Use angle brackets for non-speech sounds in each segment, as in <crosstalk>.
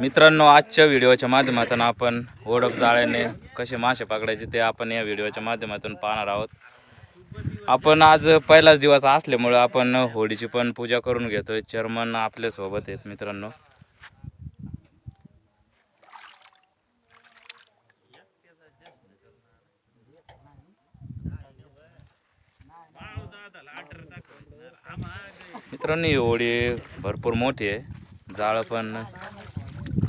मित्रांनो आजच्या व्हिडिओच्या माध्यमातून आपण ओळख जाळ्याने कसे मासे पकडायचे ते आपण या व्हिडिओच्या माध्यमातून पाहणार आहोत. आपण आज पहिलाच दिवस असल्यामुळं आपण होळीची पण पूजा करून घेतोय. चर्मन आपल्यासोबत आहेत मित्रांनो. मित्रांनो ही होळी भरपूर मोठी आहे. जाळं पण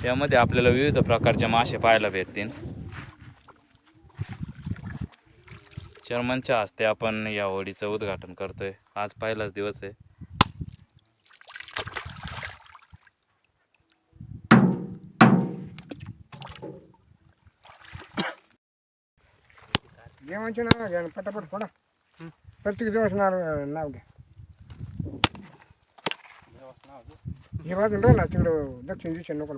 त्यामध्ये आपल्याला विविध प्रकारचे मासे पाहायला भेटतील. चर्मनच्या हस्ते आपण या होळीचं उद्घाटन करतोय. आज पहिलाच दिवस आहे. देवांचे नाव घ्या पटापट फोडा. प्रत्येक दिवस नाव नाव घ्या. हे बाजून राह ना तिकडं दक्षिण दिशेने नको.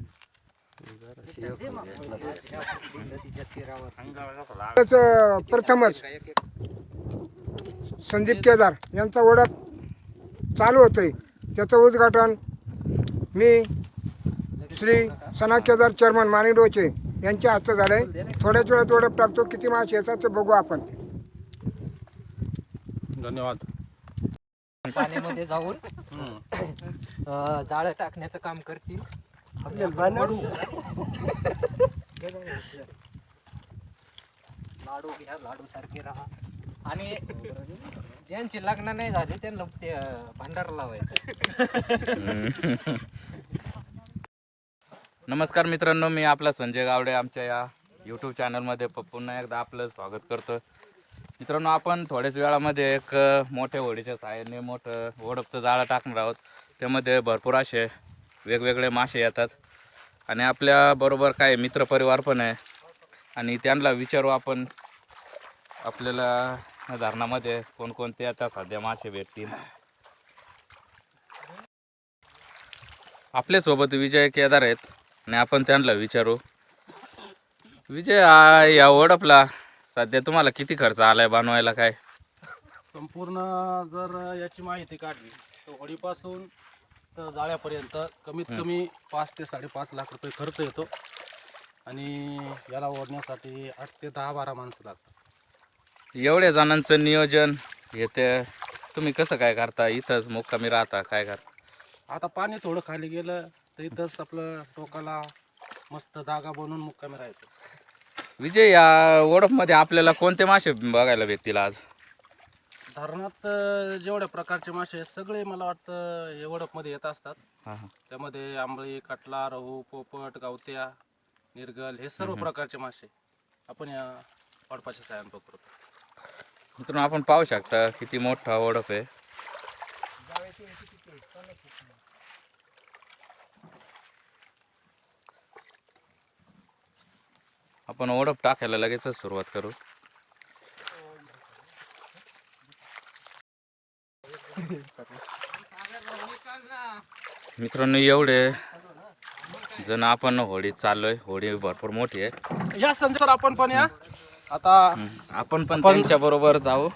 प्रथमच संदीप केदार यांचा ओळख चालू होतंय. त्याचं उद्घाटन मी श्री सना केदार चेअरमन मानिडोचे यांच्या हस्ते झालंय. थोड्याच वेळात ओळख टाकतो. किती मासे येतात ते बघू आपण. धन्यवाद. पाण्यामध्ये जाऊन जाळं टाकण्याचं काम करतील. <laughs> लाडू. घ्या लाडू सारखे राहा. आणि ज्यांची लग्न नाही झाली त्यांना ते भंडारा लावायचं. <laughs> नमस्कार मित्रांनो मी आपला संजय गावडे आमच्या या यूट्यूब चॅनलमध्ये प- पुन्हा एकदा आपलं स्वागत करतो मित्रांनो आपण थोड्याच वेळामध्ये एक मोठ्या होडीच्या सहाय्याने मोठं ओढपचं जाळं टाकणार आहोत. त्यामध्ये भरपूर असे वेगवेगळे मासे येतात. आणि आपल्याबरोबर काय मित्रपरिवार पण आहे. आणि त्यांना विचारू आपण आपल्याला धरणामध्ये कोणकोणते आता सध्या मासे भेटतील. आपल्यासोबत विजय केदार आहेत. आणि आपण त्यांना विचारू. विजय आ, या ओळपला सध्या तुम्हाला किती खर्च आलाय बनवायला काय? संपूर्ण जर याची माहिती काढली तर होळीपासून तर जाळ्यापर्यंत कमीत कमी पाच ते साडेपाच लाख रुपये खर्च येतो. आणि याला ओढण्यासाठी आठ ते दहा बारा माणसं लागतात. एवढ्या जणांचं नियोजन येते तुम्ही कसं काय करता? इथंच मुक्कामी राहता काय करता? आता पाणी थोडं खाली गेलं तर इथंच आपलं टोकाला मस्त जागा बनवून मुक्कामी राहायचं. विजय या ओढपमध्ये आपल्याला कोणते मासे बघायला भेटतील आज? धरणात अं, जेवढ्या प्रकारचे मासे आहेत, सगळे मला वाटतं हे ओढपमध्ये येत असतात. हां हां. त्यामध्ये आंबळी कटला रहू पोपट गावत्या निर्गल हे सर्व प्रकारचे मासे आपण या वाडपाच्या साह्यानं पकडतो मित्रांनो आपण पाहू शकता किती मोठा ओढप आहे. आपण ओढप टाकायला लगेचच सुरुवात करू. <laughs> मित्रांनो एवढे जण आपण होडीत चाललोय. होडी भरपूर मोठी आहे. या संजय आपण पण या. आता आपण पण त्यांच्या बरोबर जाऊ.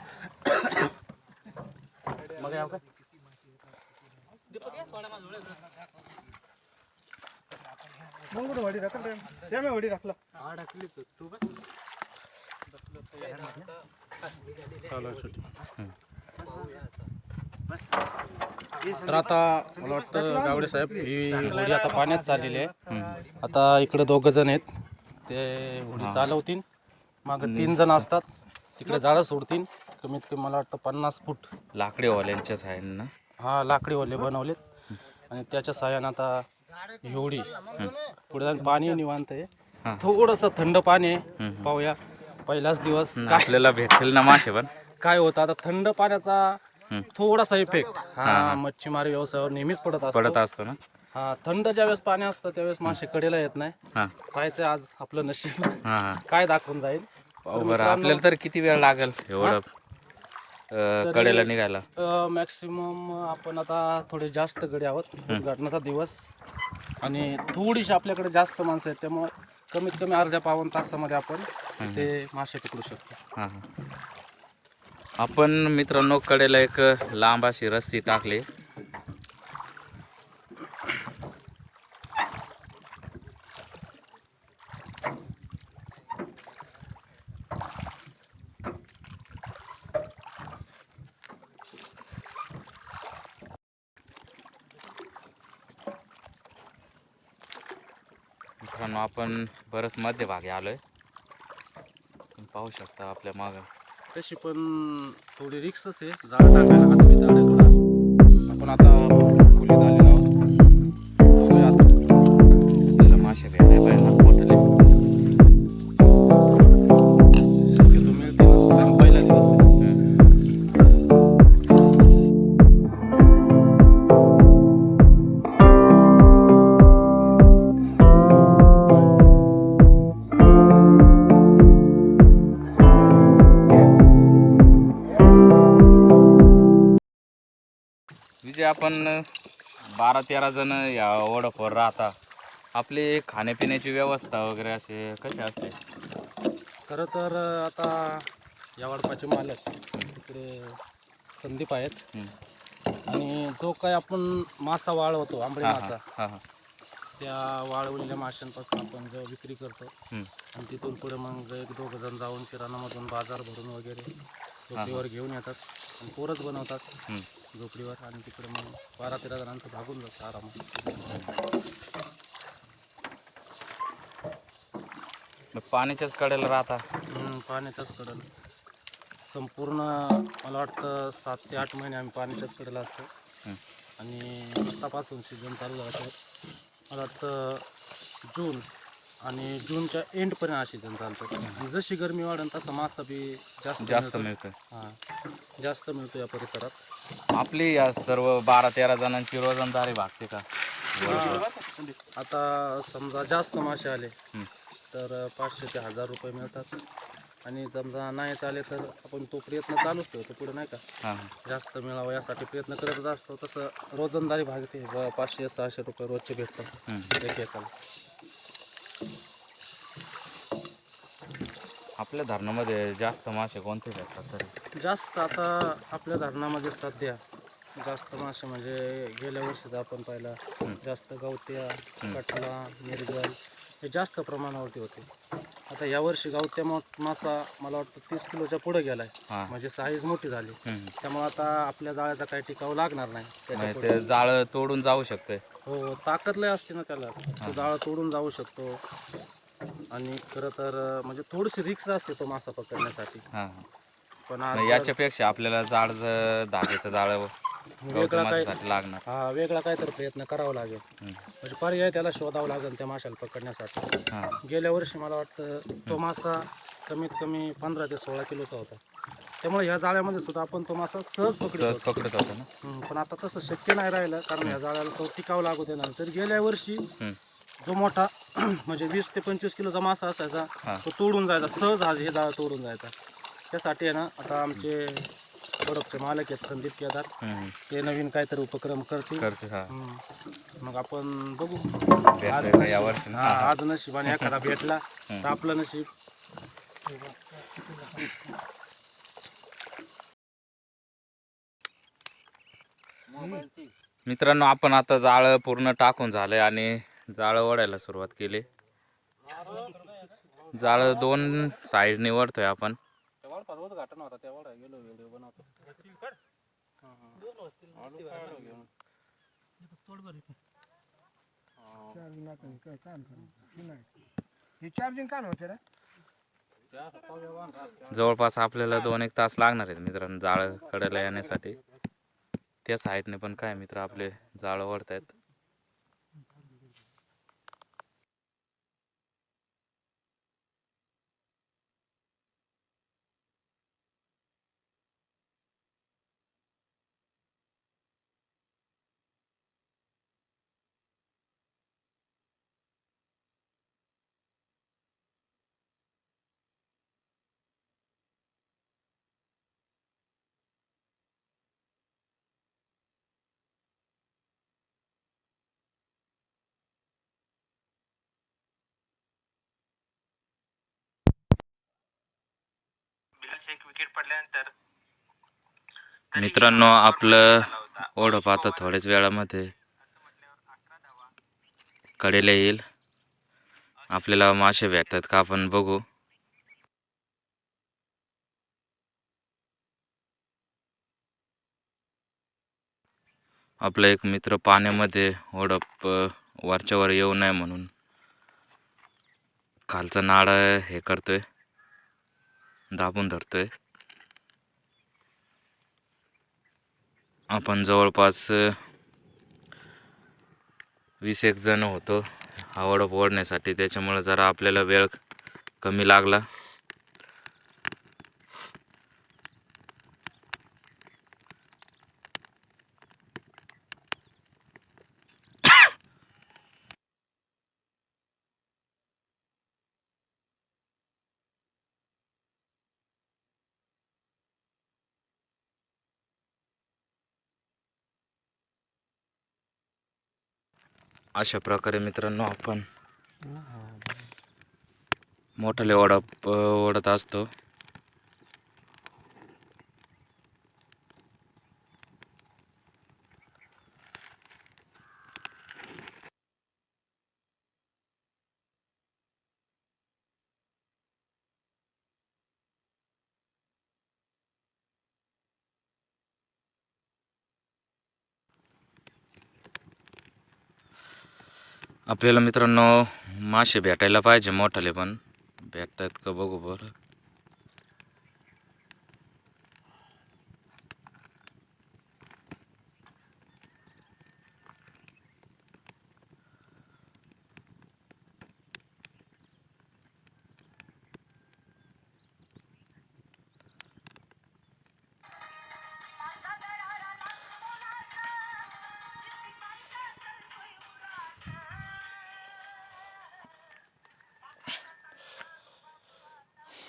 तर आता मला वाटतं गावडे साहेब ही होडी आता पाण्यात चाललेली आहे. आता इकडे दोघ जण आहेत. ते होडी चालवतील. मागं तीन जण असतात. तिकडे जाळं सोडतील. कमीत कमी मला वाटतं पन्नास फूट. लाकडी वाल्यांच्या साह्यानं हा लाकडी वल्ले बनवलेत. आणि त्याच्या साह्यानं आता ही होडी. पुढे जाऊन पाणी निवांत आहे. थोडंसं थंड पाणी आहे. पाहूया. पहिलाच दिवस काय आपल्याला भेटेल ना मासे पण. काय होतं? आता थंड पाण्याचा थोडासा इफेक्ट हा मच्छीमारी व्यवसायावर नेहमीच पडत असतो. पडत असतो ना? हा थंड ज्यावेळेस पाणी असतं त्यावेळेस मासे कडेला येत नाही. हा. पाहायचं आज आपलं नशीब. हा हा. काय दाखवून जाईल? बरं आपल्याला तर किती वेळ लागेल एवढं अं, कडेला निघायला? मॅक्सिमम आपण आता थोडे जास्त गडी आहोत. उद्घाटनाचा दिवस. आणि थोडीशी आपल्याकडे जास्त माणसं आहेत त्यामुळे कमीत कमी अर्ध्या पावन तासामध्ये आपण ते मासे पकडू शकतो. हा हा. आपण मित्रांनो कडेला एक लांब अशी रस्सी टाकली. मित्रांनो आपण बरंच मध्यभागी आलोय. पाहू शकता आपल्या मागं. तशी पण थोडी रिक्सच आहे. जाळं टाकायला आता बी जाळं आपण आता म्हणजे आपण बारा तेरा जण या ओढाफोर राहता. आपली खाण्यापिण्याची व्यवस्था वगैरे असे कशी असते? खरं तर आता या वाडपाचे मालक तिकडे संदीप आहेत. आणि जो काय आपण मासा वाळवतो आंबळे हा मासा हा हा. त्या वाळवलेल्या माशांपासून आपण जेव्हा विक्री करतो. आणि तिथून पुढे मग एक दोघं जण जाऊन किराणामधून बाजार भरून वगैरे घेऊन येतात आणि पोरच बनवतात. झोपडीवर आणि तिकडे मग बारा तेरा जणांचं भागून जातं आरामात. पाण्याच्याच कडेला राहता? पाण्याच्याच कडल. संपूर्ण मला वाटतं सात ते आठ महिने आम्ही पाण्याच्याच कडेला असतो. आणि आत्तापासून सीझन चालू झाला मला वाटतं जून आणि जूनच्या एंडपर्यंत हा सीझन चालतो आणि जशी गरमी वाढेल तसा मासा बी जास्त जास्त मिळतो. हां जास्त मिळतो या परिसरात. आपली या सर्व बारा तेरा जणांची रोजंदारी भागते का? आता समजा जास्त मासे आले. तर पाचशे ते हजार रुपये मिळतात. आणि समजा नाहीच आले तर आपण तो प्रयत्न चालूच ठेवतो पुढे नाही का? हा. हा जास्त मिळावं यासाठी प्रयत्न करतच असतो. तसं रोजंदारी भागते पाचशे सहाशे रुपये रोजचे भेटतात. एक एकाला आपल्या धरणामध्ये जास्त मासे कोणते भेटतात तरी? जास्त आता आपल्या धरणामध्ये सध्या जास्त मासे म्हणजे गेल्या वर्षीच आपण पाहिला जास्त गवत्या कटला मिरगल हे जास्त प्रमाणावरती होते. आता यावर्षी गावत्या मा- मासा मला वाटतं तीस किलोच्या पुढे गेलाय. म्हणजे साईज मोठी झाली. त्यामुळे आता आपल्या जाळ्याचा काही टिकाव लागणार नाही. म्हणजे. ते जाळं तोडून जाऊ शकते हो ताकद लय असते ना त्याला. तो जाळं तोडून जाऊ शकतो. आणि खरं तर म्हणजे थोडीशी रिक्स असते तो मासा पकडण्यासाठी. हा. पण आज याच्यापेक्षा आपल्याला जाळ ज- धाग्याचं जाळं वेगळा काय साठी लागणार. हा वेगळा काहीतरी प्रयत्न करावा लागेल. हम्म. म्हणजे पर्याय त्याला शोधावा लागेल त्या माशाला पकडण्यासाठी. हा. गेल्या वर्षी मला वाटतं तो मासा कमीत कमी पंधरा ते सोळा किलोचा होता. त्यामुळे ह्या जाळ्यामध्ये सुद्धा आपण तो मासा सहज पकडतो सहज पकडत होता ना? पण आता तसं शक्य नाही राहिलं कारण ह्या जाळ्याला तो टिकाव लागू देणार. तर गेल्या वर्षी हम्म. जो मोठा <clears throat> म्हणजे वीस ते पंचवीस किलोचा मासा असायचा तो तोडून जायचा सहज आज हे जाळं तोडून जायचा. त्यासाठी आहे ना आता आमचे बडपचे मालक आहेत संदीप केदार. ते नवीन काहीतरी उपक्रम करतील. हा. मग आपण बघू. आज नशीब- या वर्षी? ना? आज नशिबाने एखादा भेटला तर आपलं नशीब. मित्रांनो आपण आता जाळं पूर्ण टाकून झालंय आणि जाळं ओढायला सुरुवात केली. जाळं दोन साईड निवडतोय आपण. जवळपास आपल्याला दोन एक तास लागणार आहेत मित्रांनो जाळं कडेला येण्यासाठी. त्या साईडने पण काय मित्र आपले जाळं ओढतायत. मित्रांनो आपलं ओढप आता थोड्याच वेळामध्ये कडेला येईल. आपल्याला मासे भेटतात का आपण बघू. आपला एक मित्र पाण्यामध्ये ओढप अ, वरच्या वर येऊ नये म्हणून. खालचा नाड हे करतोय. दाबून धरतो आहे आपण जवळपास वीस एक जण होतो. आवड ओढण्यासाठी त्याच्यामुळे जरा आपल्याला वेळ कमी लागला. अशा प्रकारे मित्रांनो आपण मोठाले ओढा ओढत असतो. आपल्याला मित्रांनो मासे भेटायला पाहिजे मोठाले पण. भेटतात का बघू बरं.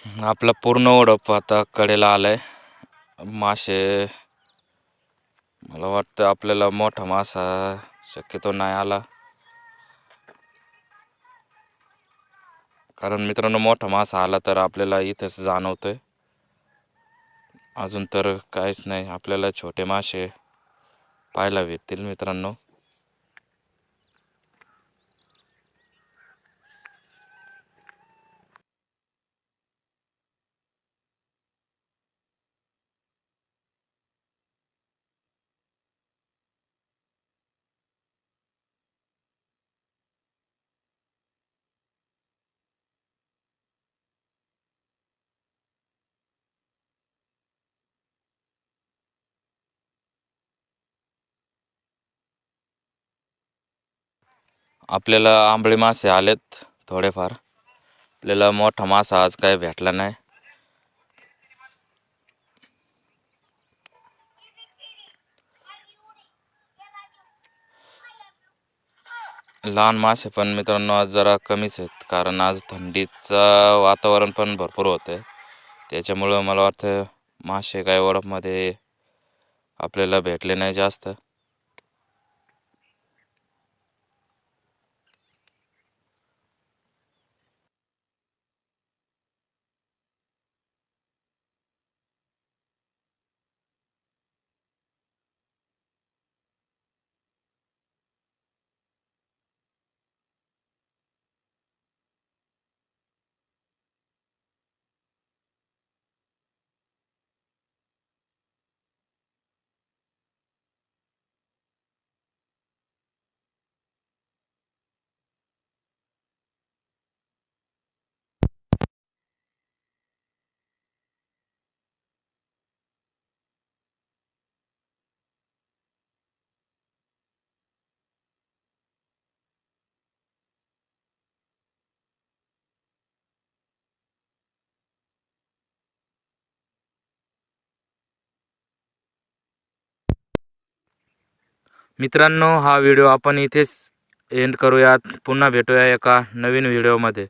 आपला पूर्ण ओढप आता कडेला आलाय. मासे मला वाटतं आपल्याला मोठा मासा शक्यतो नाही आला. कारण मित्रांनो मोठा मासा आला तर आपल्याला इथेच जाणवतोय. अजून तर काहीच नाही आपल्याला छोटे मासे पाहायला भेटतील मित्रांनो. आपल्याला आंबळे मासे आलेत थोडेफार. आपल्याला मोठा मासा आज काही भेटला नाही. लहान मासे पण मित्रांनो आज जरा कमीच आहेत कारण आज थंडीचं वातावरण पण भरपूर होतं आहे त्याच्यामुळं मला वाटतं मासे काय ओळखमध्ये आपल्याला भेटले नाही जास्त. मित्रांनो हा व्हिडिओ आपण इथेच एंड करूयात. पुन्हा भेटूया एका नवीन व्हिडिओमध्ये.